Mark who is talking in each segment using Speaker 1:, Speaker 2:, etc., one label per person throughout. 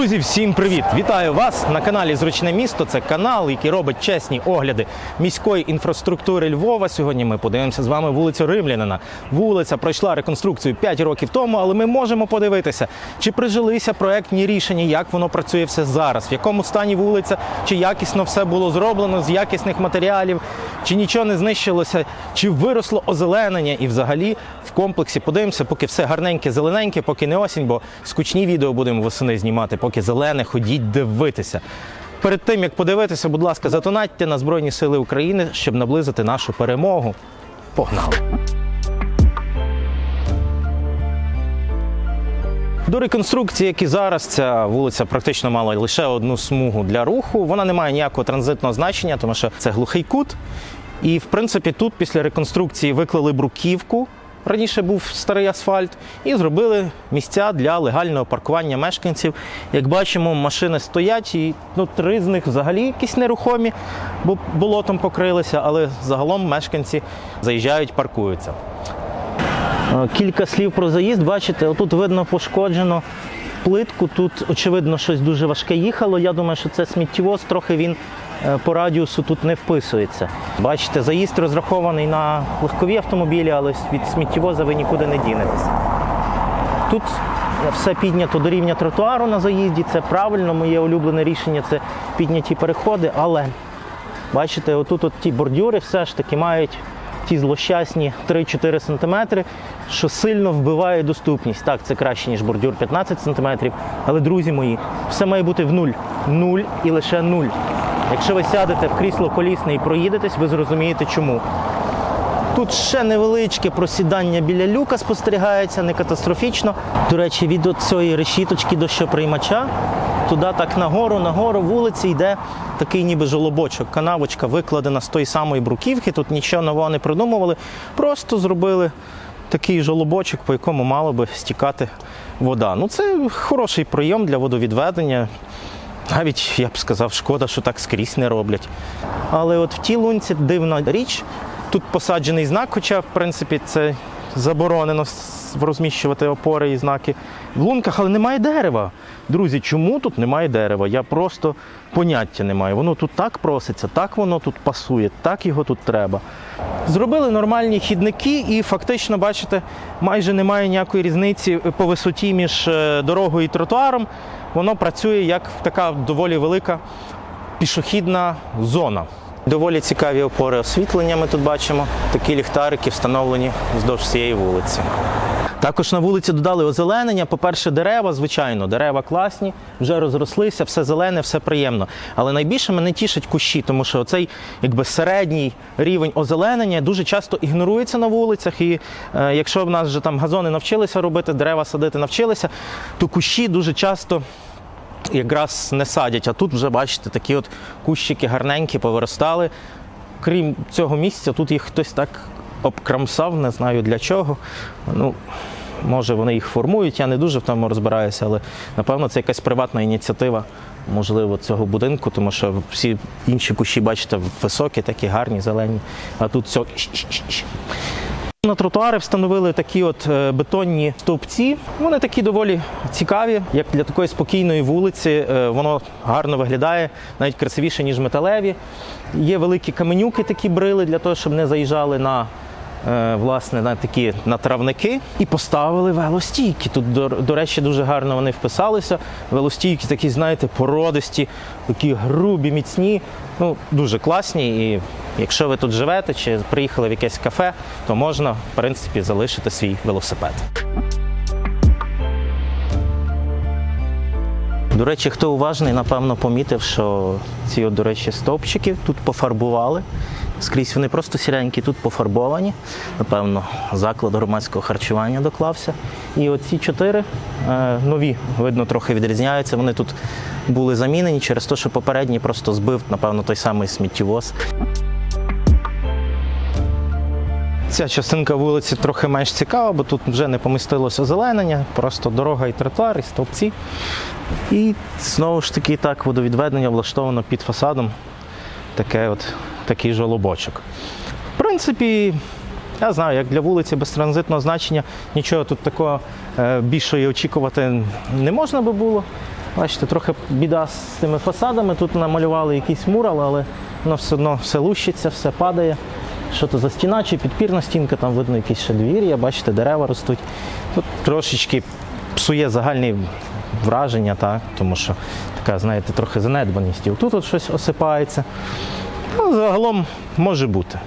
Speaker 1: Друзі, всім привіт! Вітаю вас на каналі Зручне місто. Це канал, який робить чесні огляди міської інфраструктури Львова. Сьогодні ми подивимося з вами вулицю Римлянина. Вулиця пройшла реконструкцію 5 років тому, але ми можемо подивитися, чи прижилися проектні рішення, як воно працює все зараз, в якому стані вулиця, чи якісно все було зроблено з якісних матеріалів, чи нічого не знищилося, чи виросло озеленення і взагалі в комплексі подивимося, поки все гарненьке, зелененьке, поки не осінь, бо скучні відео будемо восени знімати, поки зелене, ходіть дивитися. Перед тим як подивитися, будь ласка, затонатьте на Збройні Сили України, щоб наблизити нашу перемогу. Погнали! До реконструкції, як і зараз, ця вулиця практично мала лише одну смугу для руху. Вона не має ніякого транзитного значення, тому що це глухий кут. І в принципі тут після реконструкції виклали бруківку. Раніше був старий асфальт, і зробили місця для легального паркування мешканців. Як бачимо, машини стоять, і ну, три з них взагалі якісь нерухомі, бо болотом покрилися, але загалом мешканці заїжджають, паркуються. Е, Кілька слів про заїзд. Бачите, отут видно пошкоджено плитку. Тут, очевидно, щось дуже важке їхало. Я думаю, що це сміттєвоз, трохи він по радіусу тут не вписується. Бачите, заїзд розрахований на легкові автомобілі, але від сміттєвоза ви нікуди не дінетесь. Тут все піднято до рівня тротуару на заїзді. Це правильно, моє улюблене рішення це підняті переходи, але Бачите, отут от ті бордюри все ж таки мають ті злощасні 3-4 см, що сильно вбиває доступність. Так, це краще, ніж бордюр 15 см. Але, друзі мої, все має бути в нуль. Нуль і лише нуль. Якщо ви сядете в крісло колісне і проїдетесь, ви зрозумієте чому. Тут ще невеличке просідання біля люка спостерігається, не катастрофічно. До речі, від цієї решіточки дощоприймача туди так нагору, нагору вулиці йде такий ніби жолобочок. Канавочка викладена з тої самої бруківки. Тут нічого нового не придумували. Просто зробили такий жолобочок, по якому мала би стікати вода. Ну це хороший прийом для водовідведення. Навіть я б сказав, шкода, що так скрізь не роблять. Але от в тій лунці дивна річ. Тут посаджений знак, хоча, в принципі, це заборонено розміщувати опори і знаки в лунках, але немає дерева. Друзі, чому тут немає дерева? Я просто поняття не маю. Воно тут так проситься, так воно тут пасує, так його тут треба. Зробили нормальні хідники, і фактично, бачите, майже немає ніякої різниці по висоті між е, дорогою і тротуаром. Воно працює як така доволі велика пішохідна зона. Доволі цікаві опори освітлення ми тут бачимо. Такі ліхтарики встановлені вздовж цієї вулиці. Також на вулиці додали озеленення. По-перше, дерева, звичайно, дерева класні, вже розрослися, все зелене, все приємно. Але найбільше мене тішать кущі, тому що цей якби середній рівень озеленення дуже часто ігнорується на вулицях. І е, якщо в нас вже там газони навчилися робити, дерева садити навчилися, то кущі дуже часто якраз не садять. А тут вже бачите, такі от кущики гарненькі повиростали. Крім цього місця, тут їх хтось так обкрамсав, не знаю для чого. Ну, може вони їх формують, я не дуже в тому розбираюся, але напевно це якась приватна ініціатива, можливо, цього будинку, тому що всі інші кущі, бачите, високі, такі гарні, зелені. А тут все. На тротуари встановили такі от е, бетонні стовпці. Вони такі доволі цікаві, як для такої спокійної вулиці. Е, Воно гарно виглядає, навіть красивіше, ніж металеві. Є великі каменюки, такі брили для того, щоб не заїжджали на. Е, Власне, на такі на травники і поставили велостійки. Тут, до, до речі, дуже гарно вони вписалися. Велостійки такі, знаєте, породисті, такі грубі, міцні. Ну, дуже класні. І якщо ви тут живете чи приїхали в якесь кафе, то можна, в принципі, залишити свій велосипед. До речі, хто уважний, напевно, помітив, що ці, до речі, стовпчики тут пофарбували. Скрізь вони просто сіренькі, тут пофарбовані. Напевно, заклад громадського харчування доклався. І оці чотири е, нові, видно, трохи відрізняються. Вони тут були замінені через те, що попередній просто збив, напевно, той самий сміттєвоз. Ця частинка вулиці трохи менш цікава, бо тут вже не помістилося озеленення, просто дорога і тротуар, і стовпці. І знову ж таки так водовідведення влаштовано під фасадом. Таке от, такий жолобочок. В принципі, я знаю, як для вулиці без транзитного значення нічого тут такого е, більшої очікувати не можна би було. Бачите, трохи біда з тими фасадами. Тут намалювали якийсь мурал, але воно все одно все лущиться, все падає. Що то за стіна чи підпірна стінка, там видно якісь ще двір'я, бачите, дерева ростуть. Тут трошечки псує загальні враження, так, тому що така, знаєте, трохи занедбаність. І Тут от щось осипається. Ну, загалом може бути.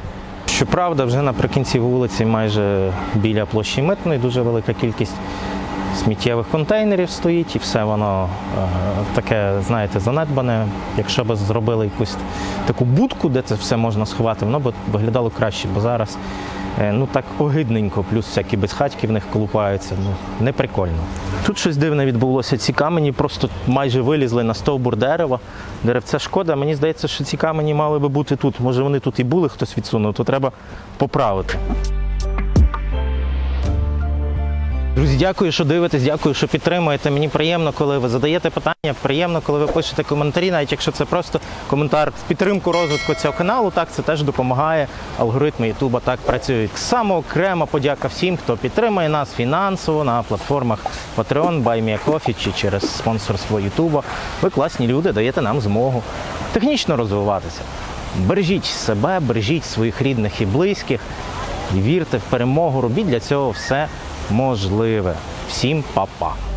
Speaker 1: Щоправда, вже наприкінці вулиці, майже біля площі митної, дуже велика кількість сміттєвих контейнерів стоїть, і все воно е, таке, знаєте, занедбане. Якщо б зробили якусь таку будку, де це все можна сховати, воно б виглядало краще, бо зараз е, ну так огидненько, плюс всякі безхатьки в них колупаються. Ну, не прикольно. Тут щось дивне відбулося. Ці камені просто майже вилізли на стовбур дерева. Деревця шкода. Мені здається, що ці камені мали би бути тут. Може вони тут і були, хтось відсунув, то треба поправити. Друзі, дякую, що дивитесь, дякую, що підтримуєте. Мені приємно, коли ви задаєте питання. Приємно, коли ви пишете коментарі, навіть якщо це просто коментар в підтримку розвитку цього каналу. Так це теж допомагає. Алгоритми Ютуба так працюють. Саме окрема подяка всім, хто підтримує нас фінансово на платформах Patreon, BuyMeACoffee чи через спонсорство Ютуба. Ви класні люди, даєте нам змогу технічно розвиватися. Бережіть себе, бережіть своїх рідних і близьких. Вірте в перемогу, робіть для цього все можливе. Всім па-па!